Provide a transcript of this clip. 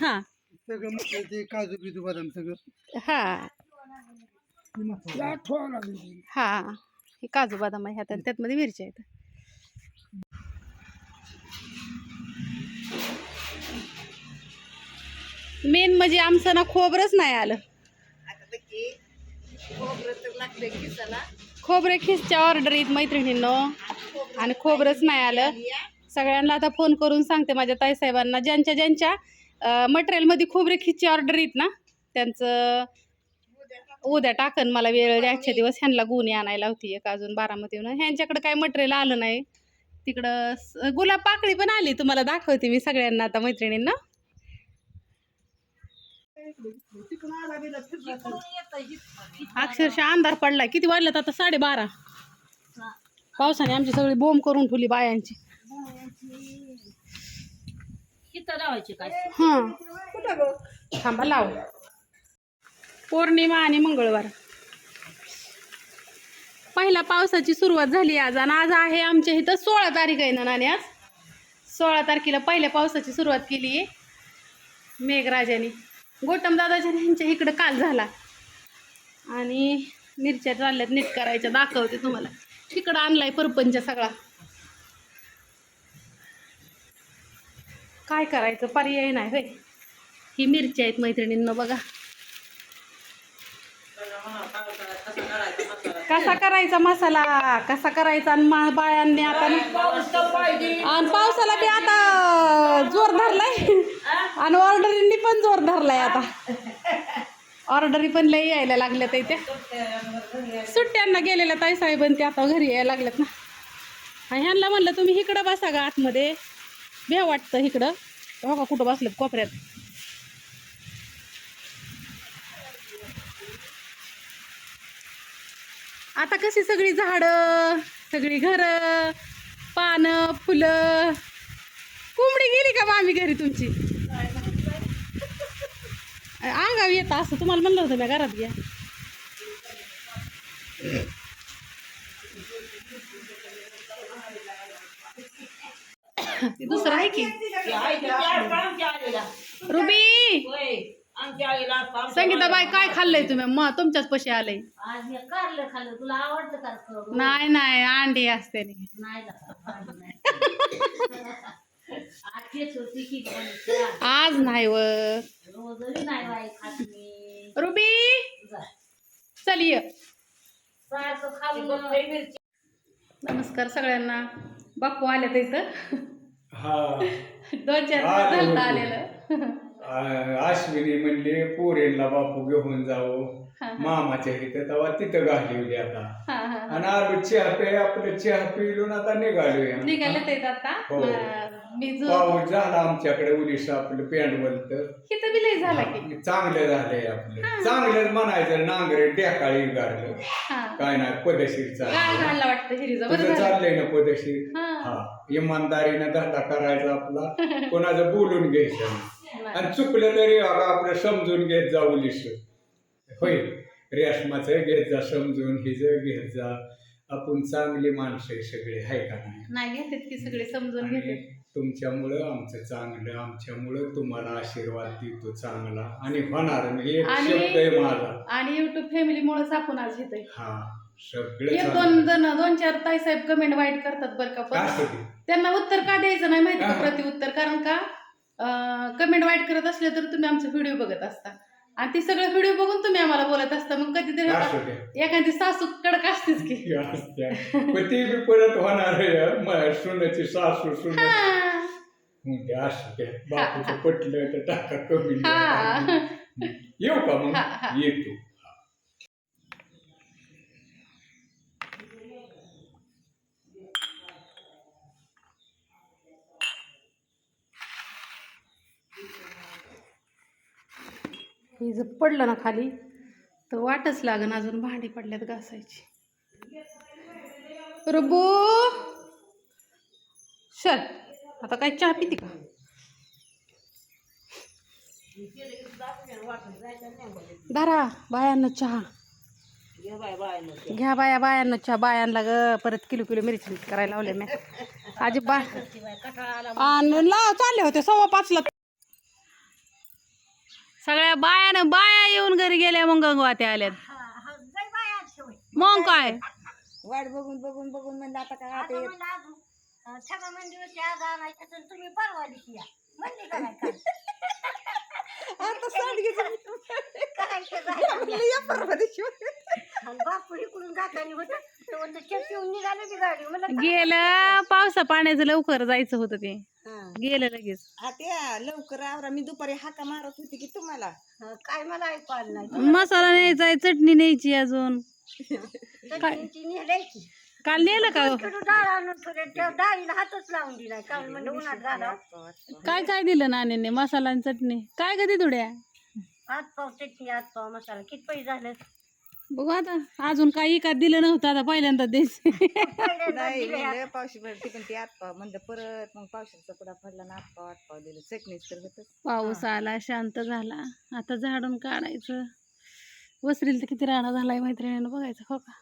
हा. सगळं मग ते काजू बिजू बदाम सगळं. हा. हा हे. काजू बदाम आहे त्यात मध्ये मिरच्या आहेत. मेन म्हणजे आमचं ना खोबरंच नाही आलं. खोबरे खिसच्या ऑर्डर येत मैत्रिणींनो. आणि खोबरंच नाही आलं. सगळ्यांना आता फोन करून सांगते माझ्या ताईसाहेबांना ज्यांच्या ज्यांच्या मटेरियलमध्ये खोबरे खिसची ऑर्डर येत ना त्यांचं उद्या टाकन. मला वेळ द्यायच्या दिवस ह्यांना गुन्हे आणायला होती एक अजून बारामतीहून ह्यांच्याकडे काय मटेरियल आलं नाही. तिकडं स- गुलाब पाकळी पण आली. तुम्हाला दाखवते मी सगळ्यांना आता मैत्रिणींना. अक्षरशः अंधार पडलाय. किती वाजल्यात आता? साडेबारा. पावसाने आमची सगळी बोंब करून ठेवली बायांची. हां. थांबा लाव. पौर्णिमा आणि मंगळवार. पहिला पावसाची सुरुवात झाली आज आणि आज आहे आमच्या इथं सोळा तारीख आहे ना नाणी आज. सोळा तारखेला पहिल्या पावसाची सुरुवात केली आहे मेघराजाने. गोटम दादाच्या ह्यांच्या इकडं काल झाला. आणि मिरच्या चालल्यात नीट करायच्या दाखवते तुम्हाला. तिकडं आणलाय परपंच सगळा. काय करायचं पर्याय नाही होय. ही मिरच्या आहेत मैत्रिणींना बघा. कसा करायचा मसाला? कसा करायचा? आणि मा बायांनी आता आणि पावसाला बी आता जोर धरलाय. आणि ऑर्डरींनी पण जोर धरलाय आता. ऑर्डरी पण लई यायला लागल्यात इथे. सुट्ट्यांना गेलेल्या ताई साहेब ते आता घरी यायला लागल्यात ना. आणि ह्यांना म्हणलं तुम्ही इकडं बसा का आतमध्ये. भ्या वाटतं इकडं. बघा कुठं बसलेत कोपऱ्यात. आता कशी सगळी झाडं सगळी घरं पानं फुलं? कोंबडी गेली का मामी घरी तुमची? अंगाव येत असं तुम्हाला म्हणलं होतं मी घरात घ्या. ते दुसरं आहे की? रुबी! आमच्या आईला पाव- संगीता बाई काय खाल्लंय तुम्ही? मग तुमच्याच पशी आलंय. आज हे कारलं खाल्लं. तुला आवडतं? नाही नाही अंडी असते नी. नाही लागत, आज नाही. आज तेच होती की पण त्या आज नाही व. रोजही नाही बाई खात मी. रुबी जा. चल ये. सारखं खाऊन नमस्कार सगळ्यांना. बापू आले तर इथं. हा. दोन चार दिवस झालं होते. आलेलं. आ- अश्विनी म्हणले पोरेला बापू घेऊन जाऊ. मामाच्या इथे तेव्हा तिथं घालवली आता. हा, हा, हा. आणि आलो चहा पे आपलं चहा पिलून आता निघालोय. निघाले आता? हो. अं, मी जो पाऊस झाला आमच्याकडे उलिस आपलं पॅन्ट बोलत इथं बी लय झाला की. चांगलं झालंय आपलं. चांगलं म्हणायचं नांगरे टेकाळी गारलं. हा. काय नाही पदशीर चाललं घालला वाटतं हिरीचं. बरं तुझं झालं. चाललंय ना पदशीर. हा. हा इमानदारीनं धंदा करायचा आपला. कोणाचं बोलून घ्यायचं नाही. आणि चुकलं तरी अगं आपलं समजून घेत जा उलिस. होय. रेशमाचं घेत जा समजून हिचं घेत जा. आपण चांगली माणसं आहे सगळे आहे का नाही? घेतात की सगळे समजून घेतात तुमच्यामुळं आमचं चांगलं आमच्यामुळं तुम्हाला आशीर्वाद देतो चांगला. आणि होणार एक आणि- शब्द आहे माझा. आणि युट्यूब फॅमिलीमुळेच आपण आज घेतोय. हा सगळे एक चांगलं. दोन जण दोन चार ताई साहेब कमेंट वाईट करतात बरं का पण? त्यांना उत्तर का द्यायचं नाही माहिती का हा. प्रत्युत्तर? कारण का? कमेंट वाईट करत असले तर तुम्ही आमचे व्हिडिओ बघत असता आणि ते सगळे व्हिडिओ बघून तुम्ही आम्हाला बोलत असता मग कधीतरी असतं ते? एखादी सासू कडक असतेच की. पण ती बी परत होणार आहे म- सुनाची सासू सुन हा. असं ते बापूचं पटलं तर टाका कमी हा. येऊ का मग हा. येतो हे जर पडलं ना खाली तर वाटच लागन अजून भांडी पडल्यात घासायची. रबू चल आता काय चहा पिते का? धरा बायांना चहा. घ्या बाया बायांना चहा. बायांना ग परत किलो किलो मिरची करायला लावले मी. अजिबात. आणि लाव चालले होते सव्वा पाचला. सगळ्या बायानं बाया येऊन घरी गेल्या मग गंगवात्या आल्यात. मग काय? वाट बघून बघून बघून म्हणलं आता काय आता येत सगळं मंदिराची आज आणायचं तर तुम्ही परवा दिवशी या. म्हणले का नाही? आता करायचं? म्हणलं या परवा दिवशी. आणि बापू इकडून जाताना होतं. तेव्हा ते चेक येऊन निघाले ती गाडी मला गेलं पावसा पाण्याचं लवकर जायचं होतं ते. हा. गेलं लगेच. आता लवकर आवरा. मी दुपारी हाका मारत होती की तुम्हाला. काय मला ऐकू आलं नाही. मसाला न्यायचा चटणी न्यायची अजून. नेल्याची काल नेलं का थोडं डाळ आणून ठेवले त्या डाळीला हातच लावून दिलाय. काल म्हणजे उन्हात झाला काय काय दिलं नाण्याने? मसाला आणि चटणी. काय कधी थोड्या हात पाव चटणी हात पाव मसाला. किती पैसे झाले बघू आता. अजून काही का दिलं नव्हतं आता पहिल्यांदा देश पहिल्यांदा नाही पावशी तिकडून ती आतपाव म्हणलं परत मग पावशीचा पुडा पडला ना आतपाव आतपाव दिलं. चटणीच तर होतच. पाऊस आला शांत झाला. आता झाडून काढायचं. वसरील तर किती राडा झालाय मैत्रिणीनं बघायचं हो का?